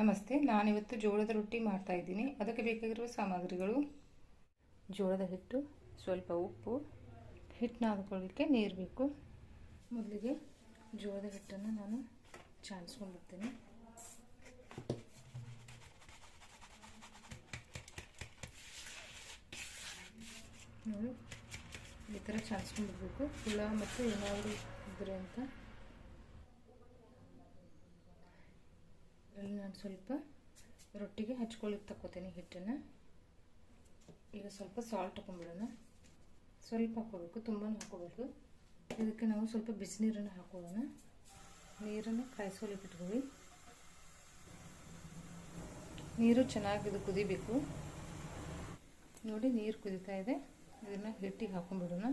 ನಮಸ್ತೆ, ನಾನಿವತ್ತು ಜೋಳದ ರೊಟ್ಟಿ ಮಾಡ್ತಾ ಇದ್ದೀನಿ. ಅದಕ್ಕೆ ಬೇಕಾಗಿರುವ ಸಾಮಗ್ರಿಗಳು. ಜೋಳದ ಹಿಟ್ಟು, ಸ್ವಲ್ಪ ಉಪ್ಪು, ಹಿಟ್ಟನ್ನ ಹಾಕೊಳ್ಳಿಕ್ಕೆ ನೀರು ಬೇಕು. ಮೊದಲಿಗೆ ಜೋಳದ ಹಿಟ್ಟನ್ನು ನಾನು ಚಾಲಿಸ್ಕೊಂಡಿರ್ತೀನಿ ನೋಡಿ, ಈ ಥರ ಚಾಲಿಸ್ಕೊಂಡಿರ್ಬೇಕು ಹುಳ ಮತ್ತು ಏನಾದರೂ ಇದ್ರೆ ಅಂತ. ಅದರಲ್ಲಿ ನಾನು ಸ್ವಲ್ಪ ರೊಟ್ಟಿಗೆ ಹಚ್ಕೊಳ್ಳಿಕ್ಕೆ ತಗೋತೀನಿ ಹಿಟ್ಟನ್ನು. ಈಗ ಸ್ವಲ್ಪ ಸಾಲ್ಟ್ ಹಾಕೊಂಡ್ಬಿಡೋಣ ಸ್ವಲ್ಪ ಹಾಕೋಬೇಕು ತುಂಬ ಹಾಕೋಬೇಕು ಇದಕ್ಕೆ ನಾವು ಸ್ವಲ್ಪ ಬಿಸಿನೀರನ್ನು ಹಾಕೊಳ್ಳೋಣ ನೀರನ್ನು ಕಾಯಿಸ್ಕೊಳ್ಳಿಕ್ಕೆ ಇಟ್ಕೊಳ್ಳಿ ನೀರು ಚೆನ್ನಾಗಿ ಇದು ಕುದಿಬೇಕು. ನೋಡಿ ನೀರು ಕುದಿತಾ ಇದೆ. ಇದನ್ನು ಹಿಟ್ಟಿಗೆ ಹಾಕೊಂಡ್ಬಿಡೋಣ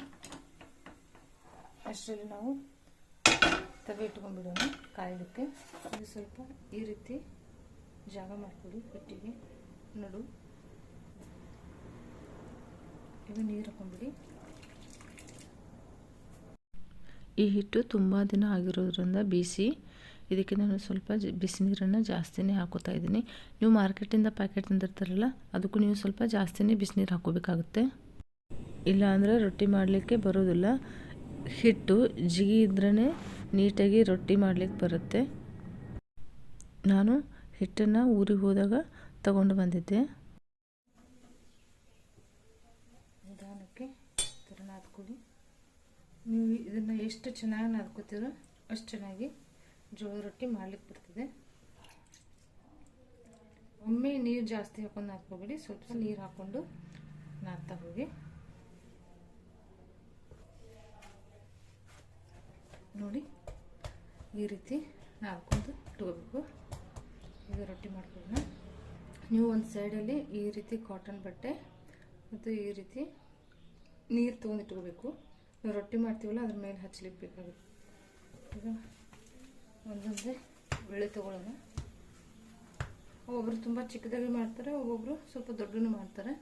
ಅಷ್ಟರಲ್ಲಿ ನಾವು ತವೆ ಇಟ್ಕೊಂಡ್ಬಿಡೋಣ, ಕಾಯಲಿಕ್ಕೆ. ಇದು ಸ್ವಲ್ಪ ಈ ರೀತಿ ಜಾಗ ಮಾಡ್ಕೊಳ್ಳಿ ಹಿಟ್ಟಿಗೆ ನಡು. ಈಗ ನೀರು ಹಾಕೊಂಡ್ಬಿಡಿ. ಈ ಹಿಟ್ಟು ತುಂಬ ದಿನ ಆಗಿರೋದ್ರಿಂದ ಬಿಸಿ, ಇದಕ್ಕೆ ನಾನು ಸ್ವಲ್ಪ ಬಿಸಿ ನೀರನ್ನು ಜಾಸ್ತಿನೇ ಹಾಕೋತಾ ಇದ್ದೀನಿ. ನೀವು ಮಾರ್ಕೆಟಿಂದ ಪ್ಯಾಕೆಟ್ ತಂದಿರ್ತಾರಲ್ಲ, ಅದಕ್ಕೂ ನೀವು ಸ್ವಲ್ಪ ಜಾಸ್ತಿನೇ ಬಿಸಿನೀರು ಹಾಕೋಬೇಕಾಗುತ್ತೆ ಇಲ್ಲ ಅಂದರೆ ರೊಟ್ಟಿ ಮಾಡಲಿಕ್ಕೆ ಬರೋದಿಲ್ಲ. ಹಿಟ್ಟು ಜಿಗಿ ಇದ್ರೇ ನೀಟಾಗಿ ರೊಟ್ಟಿ ಮಾಡಲಿಕ್ಕೆ ಬರುತ್ತೆ. ನಾನು ಹಿಟ್ಟನ್ನು ಊರಿಗೆ ಹೋದಾಗ ತಗೊಂಡು ಬಂದಿದ್ದೆ. ನಿಧಾನಕ್ಕೆ ನಾದ್ಕೊಳ್ಳಿ. ನೀವು ಇದನ್ನು ಎಷ್ಟು ಚೆನ್ನಾಗಿ ನಾದ್ಕೋತೀರೋ ಅಷ್ಟು ಚೆನ್ನಾಗಿ ಜೋಳ ರೊಟ್ಟಿ ಮಾಡ್ಲಿಕ್ಕೆ ಬರ್ತದೆ. ಒಮ್ಮೆ ನೀರು ಜಾಸ್ತಿ ಹಾಕೊಂಡು ನಾದ್ಕೋಬೇಡಿ. ಸ್ವಲ್ಪ ನೀರು ಹಾಕ್ಕೊಂಡು ನಾದ್ತಾ ಹೋಗಿ. ನೋಡಿ. ಈ ರೀತಿ ನಾಲ್ಕೊಂದು ಇಟ್ಕೋಬೇಕು. ಈಗ ರೊಟ್ಟಿ ಮಾಡ್ಕೊಳ್ಳೋಣ. ನೀವು ಒಂದು ಸೈಡಲ್ಲಿ ಈ ರೀತಿ ಕಾಟನ್ ಬಟ್ಟೆ ಮತ್ತು ಈ ರೀತಿ ನೀರು ತೊಗೊಂಡಿಟ್ಕೋಬೇಕು ನಾವು ರೊಟ್ಟಿ ಮಾಡ್ತೀವಲ್ಲ, ಅದ್ರ ಮೇಲೆ ಹಚ್ಚಲಿಕ್ಕೆ ಬೇಕಾಗುತ್ತೆ ಈಗ ಒಂದೊಂದೇ ಬೆಳೆ ತೊಗೊಳ್ಳೋಣ. ಒಬ್ಬರು ತುಂಬ ಚಿಕ್ಕದಾಗಿ ಮಾಡ್ತಾರೆ ಒಬ್ಬೊಬ್ಬರು ಸ್ವಲ್ಪ ದೊಡ್ಡನು ಮಾಡ್ತಾರೆ.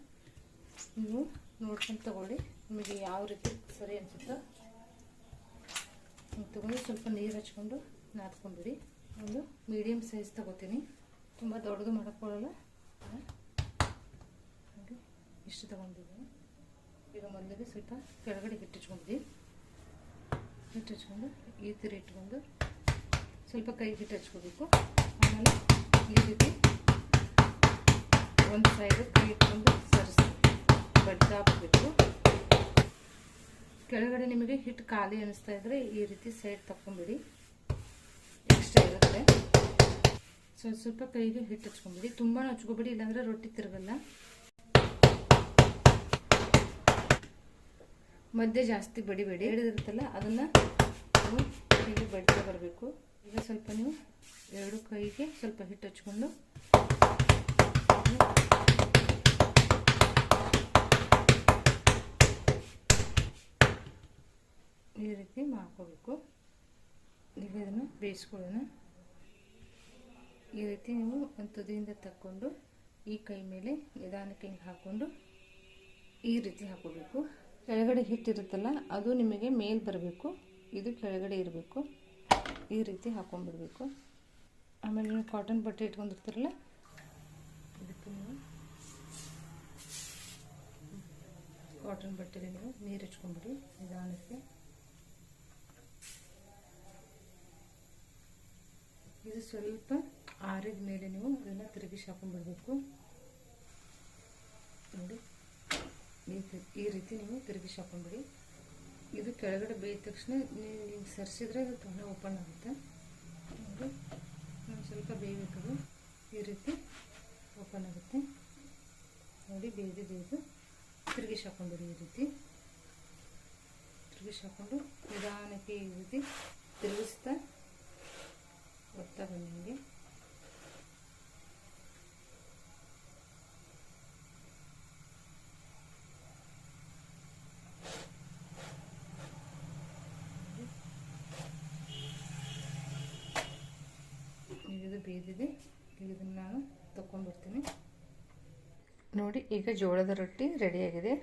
ನೀವು ನೋಡ್ಕೊಂಡು ತಗೊಳ್ಳಿ. ನಿಮಗೆ ಯಾವ ರೀತಿ ಸರಿ ಅನಿಸುತ್ತೋ ತಗೊಂಡು ಸ್ವಲ್ಪ ನೀರು ಹಚ್ಕೊಂಡು ನಾದ್ಕೊಂಡ್ಬಿಡಿ ಒಂದು ಮೀಡಿಯಮ್ ಸೈಜ್ ತಗೋತೀನಿ. ತುಂಬ ದೊಡ್ಡದು ಮಾಡೋಕ್ಕೊಳ್ಳಲ್ಲ ನೋಡಿ ಇಷ್ಟು ತಗೊಂಡಿದ್ದೀನಿ. ಈಗ ಮೊದಲಿಗೆ ಸ್ವಲ್ಪ ಕೆಳಗಡೆ ಹಿಟ್ಟು ಹಚ್ಕೊಂಡ್ಬಿಡಿ. ಹಚ್ಕೊಂಡು ಈ ಥರ ಇಟ್ಕೊಂಡು ಸ್ವಲ್ಪ ಕೈ ಹಿಟ್ಟು ಹಚ್ಕೋಬೇಕು. ಆಮೇಲೆ ಈ ರೀತಿ ಒಂದು ಸೈಡು ಕೈ ಇಟ್ಕೊಂಡು ಸರಿಸಿ ಬಡ್ತಾ ಹಾಕಬೇಕು ಕೆಳಗಡೆ ನಿಮಗೆ ಹಿಟ್ಟು ಖಾಲಿ ಅನಿಸ್ತಾ ಇದ್ರೆ ಈ ರೀತಿ ಸೈಡ್ ತಕ್ಕೊಂಬಿಡಿ. ಎಕ್ಸ್ಟ್ರಾ ಇರುತ್ತೆ. ಸ್ವಲ್ಪ ಸ್ವಲ್ಪ ಕೈಗೆ ಹಿಟ್ಟು ಹಚ್ಕೊಂಬಿಡಿ. ತುಂಬಾ ಹಚ್ಕೊಬಿಡಿ, ಇಲ್ಲಾಂದ್ರೆ ರೊಟ್ಟಿ ತಿರುಗಲ್ಲ. ಮಧ್ಯೆ ಜಾಸ್ತಿ ಬಡಿಬೇಡಿ. ಹಿಡಿದಿರುತ್ತಲ್ಲ ಅದನ್ನು ನೀವು ಬಡಿತಾ ಬರಬೇಕು. ಈಗ ಸ್ವಲ್ಪ ನೀವು ಎರಡು ಕೈಗೆ ಸ್ವಲ್ಪ ಹಿಟ್ಟು ಹಚ್ಕೊಂಡು ರೀತಿ ನೀವು ಇದನ್ನು ಬೇಯಿಸ್ಕೊಳ್ಳೋಣ. ಈ ರೀತಿ ನೀವು ಒಂದು ತುದಿಯಿಂದ ತಕ್ಕೊಂಡು ಈ ಕೈ ಮೇಲೆ ನಿಧಾನಕ್ಕೆ ಹಿಂಗೆ ಹಾಕ್ಕೊಂಡು ಈ ರೀತಿ ಹಾಕೋಬೇಕು. ಕೆಳಗಡೆ ಹಿಟ್ಟಿರುತ್ತಲ್ಲ ಅದು ನಿಮಗೆ ಮೇಲೆ ಬರಬೇಕು. ಇದು ಕೆಳಗಡೆ ಇರಬೇಕು. ಈ ರೀತಿ ಹಾಕೊಂಡ್ಬಿಡ್ಬೇಕು. ಆಮೇಲೆ ನೀವು ಕಾಟನ್ ಬಟ್ಟೆ ಇಟ್ಕೊಂಡಿರ್ತಾರಲ್ಲ, ಇದಕ್ಕೆ ನೀವು ಕಾಟನ್ ಬಟ್ಟೆಗೆ ನೀವು ನೀರು ಇಟ್ಕೊಂಡ್ಬಿಡಿ ನಿಧಾನಕ್ಕೆ ಸ್ವಲ್ಪ ಆರಿದ ಮೇಲೆ ನೀವು ಅದನ್ನು ತಿರುಗಿಸಿ ಹಾಕೊಂಡ್ಬಿಡ್ಬೇಕು ನೋಡಿ, ಈ ರೀತಿ ನೀವು ತಿರುಗಿಸಿ ಹಾಕೊಂಡ್ಬಿಡಿ ಇದು ಕೆಳಗಡೆ ಬೇಯ್ದ ತಕ್ಷಣ ನೀವು ಹಿಂಗೆ ಸರಿಸಿದ್ರೆ ಅದು ತುಂಬ ಓಪನ್ ಆಗುತ್ತೆ. ನೋಡಿ ಸ್ವಲ್ಪ ಬೇಯಬೇಕದು ಈ ರೀತಿ ಓಪನ್ ಆಗುತ್ತೆ. ನೋಡಿ, ಬೇಯ್ದು ಬೇಯ್ದು ತಿರುಗಿಸಿ ಹಾಕೊಂಡ್ಬಿಡಿ ಈ ರೀತಿ. ತಿರುಗಿಸಿ ಹಾಕೊಂಡು ನಿಧಾನಕ್ಕೆ ಈ ರೀತಿ ತಿರುಗಿಸ್ತಾ ಬನ್ನಿ ನಿಮಗೆ? ಇದು ಬೀದಿದೆ. ಇದನ್ನು ನಾನು ತಗೊಂಡ್ಬಿಡ್ತೀನಿ ನೋಡಿ ಈಗ ಜೋಳದ ರೊಟ್ಟಿ ರೆಡಿಯಾಗಿದೆ